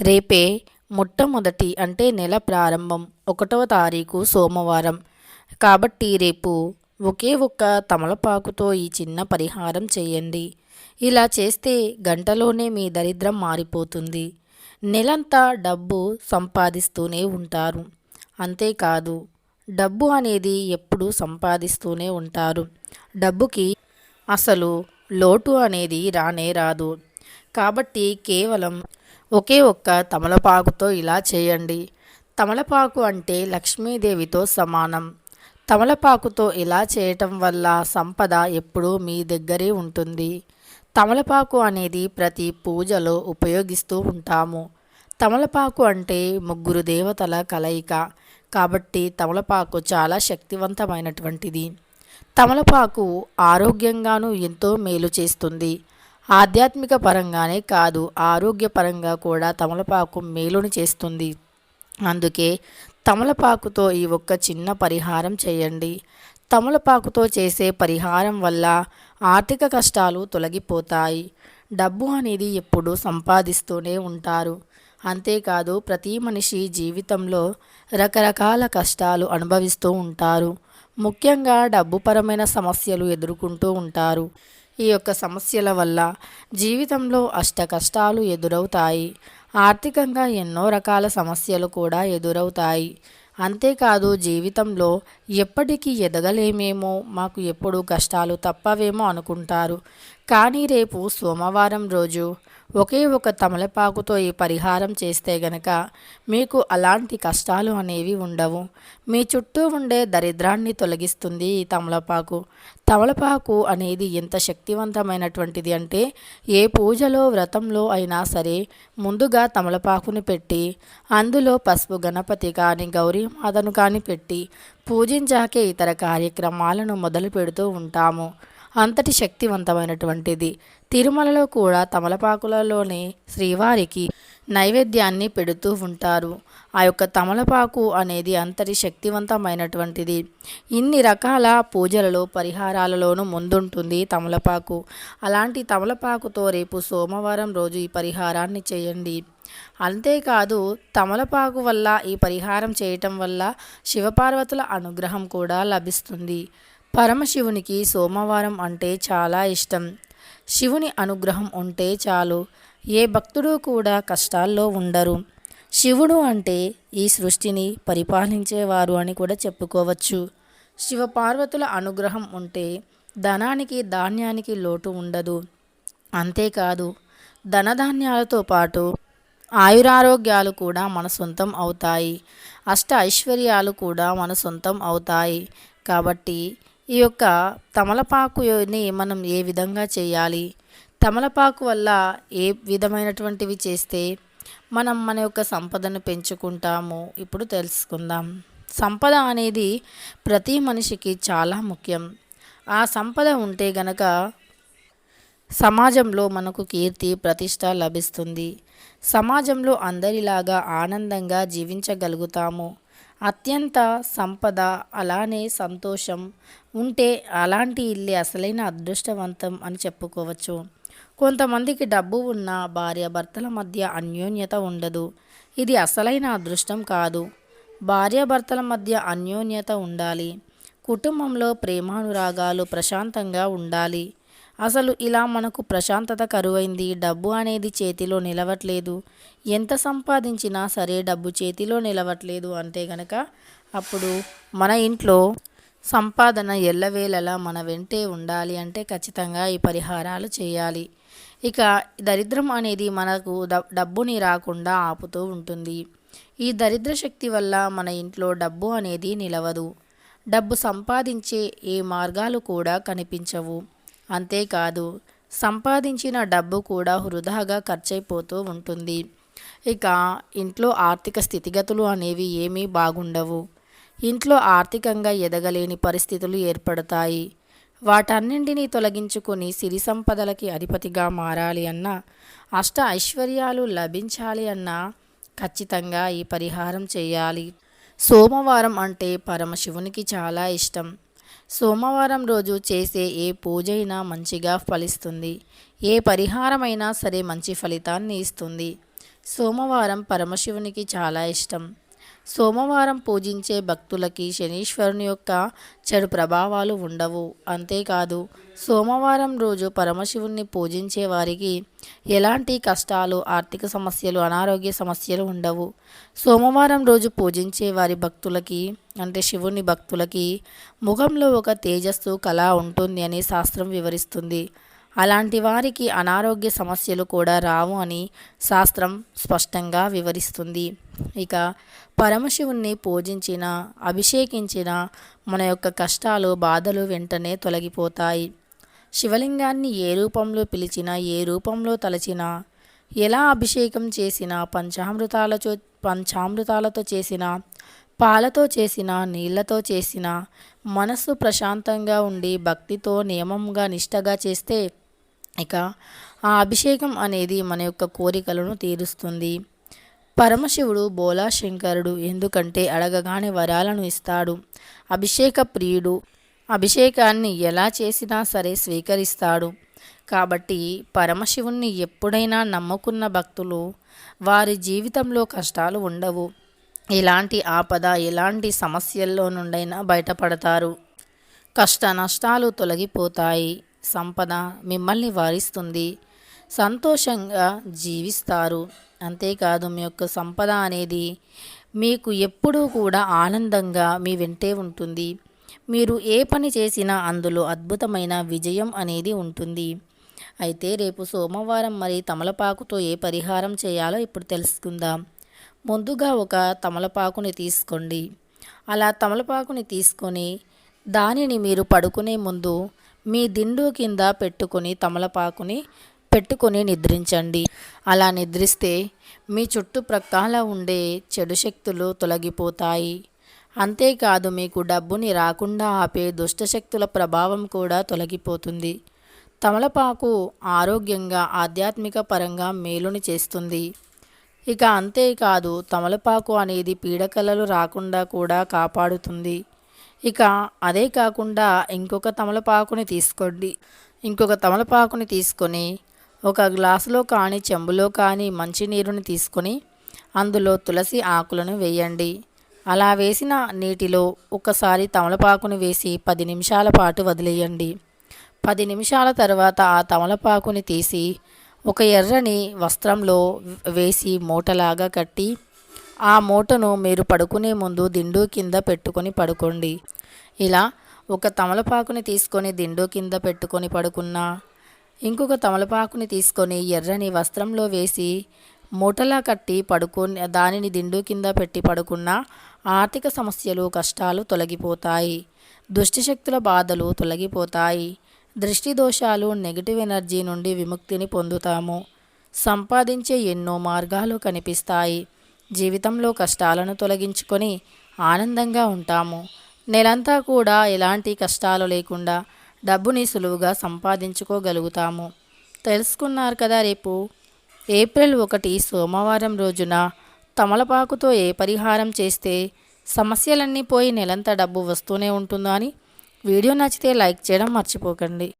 రేపే మొట్టమొదటి అంటే నెల ప్రారంభం ఒకటవ తారీఖు సోమవారం. కాబట్టి రేపు ఒకే ఒక్క తమలపాకుతో ఈ చిన్న పరిహారం చేయండి. ఇలా చేస్తే గంటలోనే మీ దరిద్రం మారిపోతుంది. నెలంతా డబ్బు సంపాదిస్తూనే ఉంటారు. అంతేకాదు డబ్బు అనేది ఎప్పుడు సంపాదిస్తూనే ఉంటారు. డబ్బుకి అసలు లోటు అనేది రానే రాదు. కాబట్టి కేవలం ఒకే ఒక్క తమలపాకుతో ఇలా చేయండి. తమలపాకు అంటే లక్ష్మీదేవితో సమానం. తమలపాకుతో ఇలా చేయటం వల్ల సంపద ఎప్పుడూ మీ దగ్గరే ఉంటుంది. తమలపాకు అనేది ప్రతి పూజలో ఉపయోగిస్తూ ఉంటాము. తమలపాకు అంటే ముగ్గురు దేవతల కలయిక. కాబట్టి తమలపాకు చాలా శక్తివంతమైనటువంటిది. తమలపాకు ఆరోగ్యంగాను ఎంతో మేలు చేస్తుంది. ఆధ్యాత్మిక పరంగానే కాదు ఆరోగ్యపరంగా కూడా తమలపాకు మేలుని చేస్తుంది. అందుకే తమలపాకుతో ఈ ఒక్క చిన్న పరిహారం చేయండి. తమలపాకుతో చేసే పరిహారం వల్ల ఆర్థిక కష్టాలు తొలగిపోతాయి. డబ్బు అనేది ఎప్పుడూ సంపాదిస్తూనే ఉంటారు. అంతేకాదు ప్రతి మనిషి జీవితంలో రకరకాల కష్టాలు అనుభవిస్తూ ఉంటారు. ముఖ్యంగా డబ్బుపరమైన సమస్యలు ఎదుర్కొంటూ ఉంటారు. ఈ యొక్క సమస్యల వల్ల జీవితంలో అష్ట కష్టాలు ఎదురవుతాయి. ఆర్థికంగా ఎన్నో రకాల సమస్యలు కూడా ఎదురవుతాయి. అంతేకాదు జీవితంలో ఎప్పటికీ ఎదగలేమేమో మాకు ఎప్పుడూ కష్టాలు తప్పవేమో అనుకుంటారు. కానీ రేపు సోమవారం రోజు ఒకే ఒక తమలపాకుతో ఈ పరిహారం చేస్తే గనక మీకు అలాంటి కష్టాలు అనేవి ఉండవు. మీ చుట్టూ ఉండే దరిద్రాన్ని తొలగిస్తుంది ఈ తమలపాకు. తమలపాకు అనేది ఎంత శక్తివంతమైనటువంటిది అంటే ఏ పూజలో వ్రతంలో అయినా సరే ముందుగా తమలపాకుని పెట్టి అందులో పసుపు గణపతి కానీ గౌరీమాతను కానీ పెట్టి పూజించాకే ఇతర కార్యక్రమాలను మొదలు పెడుతూ ఉంటాము. అంతటి శక్తివంతమైనటువంటిది. తిరుమలలో కూడా తమలపాకులలోనే శ్రీవారికి నైవేద్యాన్ని పెడుతూ ఉంటారు. ఆ యొక్క తమలపాకు అనేది అంతటి శక్తివంతమైనటువంటిది. ఇన్ని రకాల పూజలలో పరిహారాలలోనూ ముందుంటుంది తమలపాకు. అలాంటి తమలపాకుతో రేపు సోమవారం రోజు ఈ పరిహారాన్ని చేయండి. అంతేకాదు తమలపాకు వల్ల ఈ పరిహారం చేయటం వల్ల శివపార్వతుల అనుగ్రహం కూడా లభిస్తుంది. పరమశివునికి సోమవారం అంటే చాలా ఇష్టం. శివుని అనుగ్రహం ఉంటే చాలు. ఏ భక్తుడు కూడా కష్టాల్లో ఉండరు. శివుడు అంటే ఈ సృష్టిని పరిపాలించేవారు అని కూడా చెప్పుకోవచ్చు. శివపార్వతుల అనుగ్రహం ఉంటే ధనానికి ధాన్యానికి లోటు ఉండదు. అంతేకాదు ధనధాన్యాలతో పాటు ఆయురారోగ్యాలు కూడా మన సొంతం అవుతాయి. అష్ట ఐశ్వర్యాలు కూడా మన సొంతం అవుతాయి. కాబట్టి ఈ యొక్క తమలపాకుని మనం ఏ విధంగా చేయాలి? తమలపాకు వల్ల ఏ విధమైనటువంటివి చేస్తే మనం మన యొక్క సంపదను పెంచుకుంటాము? ఇప్పుడు తెలుసుకుందాం. సంపద అనేది ప్రతి మనిషికి చాలా ముఖ్యం. ఆ సంపద ఉంటే గనక సమాజంలో మనకు కీర్తి ప్రతిష్ట లభిస్తుంది. సమాజంలో అందరిలాగా ఆనందంగా జీవించగలుగుతాము. అత్యంత సంపద అలానే సంతోషం ఉంటే అలాంటి ఇల్లు అసలైన అదృష్టవంతం అని చెప్పుకోవచ్చు. కొంతమందికి డబ్బు ఉన్న భార్య భర్తల మధ్య అన్యోన్యత ఉండదు. ఇది అసలైన అదృష్టం కాదు. భార్యాభర్తల మధ్య అన్యోన్యత ఉండాలి. కుటుంబంలో ప్రేమానురాగాలు ప్రశాంతంగా ఉండాలి. అసలు ఇలా మనకు ప్రశాంతత కరువైంది. డబ్బు అనేది చేతిలో నిలవట్లేదు. ఎంత సంపాదించినా సరే డబ్బు చేతిలో నిలవట్లేదు అంటే గనక అప్పుడు మన ఇంట్లో సంపాదన ఎల్లవేళలా మన వెంటే ఉండాలి అంటే ఖచ్చితంగా ఈ పరిహారాలు చేయాలి. ఇక దరిద్రం అనేది మనకు డబ్బుని రాకుండా ఆపుతూ ఉంటుంది. ఈ దరిద్ర శక్తి వల్ల మన ఇంట్లో డబ్బు అనేది నిలవదు. డబ్బు సంపాదించే ఏ మార్గాలు కూడా కనిపించవు. అంతేకాదు సంపాదించిన డబ్బు కూడా వృధాగా ఖర్చయిపోతూ ఉంటుంది. ఇక ఇంట్లో ఆర్థిక స్థితిగతులు అనేవి ఏమీ బాగుండవు. ఇంట్లో ఆర్థికంగా ఎదగలేని పరిస్థితులు ఏర్పడతాయి. వాటన్నింటినీ తొలగించుకొని సిరి సంపదలకి అధిపతిగా మారాలి అన్న అష్ట ఐశ్వర్యాలు లభించాలి అన్న ఖచ్చితంగా ఈ పరిహారం చేయాలి. సోమవారం అంటే పరమశివునికి చాలా ఇష్టం. సోమవారం రోజు చేసే ఏ పూజ అయినా మంచిగా ఫలిస్తుంది. ఏ పరిహారమైనా సరే మంచి ఫలితాన్ని ఇస్తుంది. సోమవారం పరమశివునికి చాలా ఇష్టం. సోమవారం పూజించే భక్తులకి శనీశ్వరుని యొక్క చెడు ప్రభావాలు ఉండవు. అంతేకాదు సోమవారం రోజు పరమశివుణ్ణి పూజించే వారికి ఎలాంటి కష్టాలు ఆర్థిక సమస్యలు అనారోగ్య సమస్యలు ఉండవు. సోమవారం రోజు పూజించే వారి భక్తులకి అంటే శివుని భక్తులకి ముఖంలో ఒక తేజస్సు కళ ఉంటుంది అని శాస్త్రం వివరిస్తుంది. అలాంటి వారికి అనారోగ్య సమస్యలు కూడా రావు అని శాస్త్రం స్పష్టంగా వివరిస్తుంది. ఇక పరమశివుణ్ణి పూజించిన అభిషేకించిన మన యొక్క కష్టాలు బాధలు వెంటనే తొలగిపోతాయి. శివలింగాన్ని ఏ రూపంలో పిలిచినా ఏ రూపంలో తలచినా ఎలా అభిషేకం చేసినా పంచామృతాలతో పంచామృతాలతో చేసిన పాలతో చేసిన నీళ్ళతో చేసిన మనస్సు ప్రశాంతంగా ఉండి భక్తితో నియమంగా నిష్టగా చేస్తే ఇక ఆ అభిషేకం అనేది మన యొక్క కోరికలను తీరుస్తుంది. పరమశివుడు బోలాశంకరుడు ఎందుకంటే అడగగానే వరాలను ఇస్తాడు. అభిషేక ప్రియుడు అభిషేకాన్ని ఎలా చేసినా సరే స్వీకరిస్తాడు. కాబట్టి పరమశివుణ్ణి ఎప్పుడైనా నమ్ముకున్న భక్తులు వారి జీవితంలో కష్టాలు ఉండవు. ఎలాంటి ఆపద ఎలాంటి సమస్యల్లో నుండైనా బయటపడతారు. కష్ట నష్టాలు తొలగిపోతాయి. సంపద మిమ్మల్ని వారిస్తుంది. సంతోషంగా జీవిస్తారు. అంతేకాదు మీ యొక్క సంపద అనేది మీకు ఎప్పుడూ కూడా ఆనందంగా మీ వెంటే ఉంటుంది. మీరు ఏ పని చేసినా అందులో అద్భుతమైన విజయం అనేది ఉంటుంది. అయితే రేపు సోమవారం మరి తమలపాకుతో ఏ పరిహారం చేయాలో ఇప్పుడు తెలుసుకుందాం. ముందుగా ఒక తమలపాకుని తీసుకోండి. అలా తమలపాకుని తీసుకొని దానిని మీరు పడుకునే ముందు మీ దిండు కింద పెట్టుకొని తమలపాకుని పెట్టుకొని నిద్రించండి. అలా నిద్రిస్తే మీ చుట్టుప్రక్కల ఉండే చెడు శక్తులు తొలగిపోతాయి. అంతేకాదు మీకు డబ్బుని రాకుండా ఆపే దుష్టశక్తుల ప్రభావం కూడా తొలగిపోతుంది. తమలపాకు ఆరోగ్యంగా ఆధ్యాత్మిక పరంగా మేలుని చేస్తుంది. ఇక అంతేకాదు తమలపాకు అనేది పీడకలలు రాకుండా కూడా కాపాడుతుంది. ఇక అదే కాకుండా ఇంకొక తమలపాకుని తీసుకోండి. ఇంకొక తమలపాకుని తీసుకొని ఒక గ్లాసులో కానీ చెంబులో కానీ మంచినీరుని తీసుకొని అందులో తులసి ఆకులను వేయండి. అలా వేసిన నీటిలో ఒకసారి తమలపాకుని వేసి పది నిమిషాల పాటు వదిలేయండి. పది నిమిషాల తర్వాత ఆ తమలపాకుని తీసి ఒక ఎర్రని వస్త్రంలో వేసి మూటలాగా కట్టి ఆ మూటను మీరు పడుకునే ముందు దిండు కింద పెట్టుకొని పడుకోండి. ఇలా ఒక తమలపాకుని తీసుకొని దిండు కింద పెట్టుకొని పడుకున్నా ఇంకొక తమలపాకుని తీసుకొని ఎర్రని వస్త్రంలో వేసి మూటలా కట్టి పడుకొని దానిని దిండు కింద పెట్టి పడుకున్న ఆర్థిక సమస్యలు కష్టాలు తొలగిపోతాయి. దుష్టిశక్తుల బాధలు తొలగిపోతాయి. దృష్టి దోషాలు నెగిటివ్ ఎనర్జీ నుండి విముక్తిని పొందుతాము. సంపాదించే ఎన్నో మార్గాలు కనిపిస్తాయి. జీవితంలో కష్టాలను తొలగించుకొని ఆనందంగా ఉంటాము. నెలంతా కూడా ఎలాంటి కష్టాలు లేకుండా డబ్బుని సులువుగా సంపాదించుకోగలుగుతాము. తెలుసుకున్నారు కదా రేపు. ఏప్రిల్ ఒకటి సోమవారం రోజున తమలపాకుతో ఏ పరిహారం చేస్తే సమస్యలన్నీ పోయి నెలంతా డబ్బు వస్తూనే ఉంటుందో అని వీడియో నచ్చితే లైక్ చేయడం మర్చిపోకండి.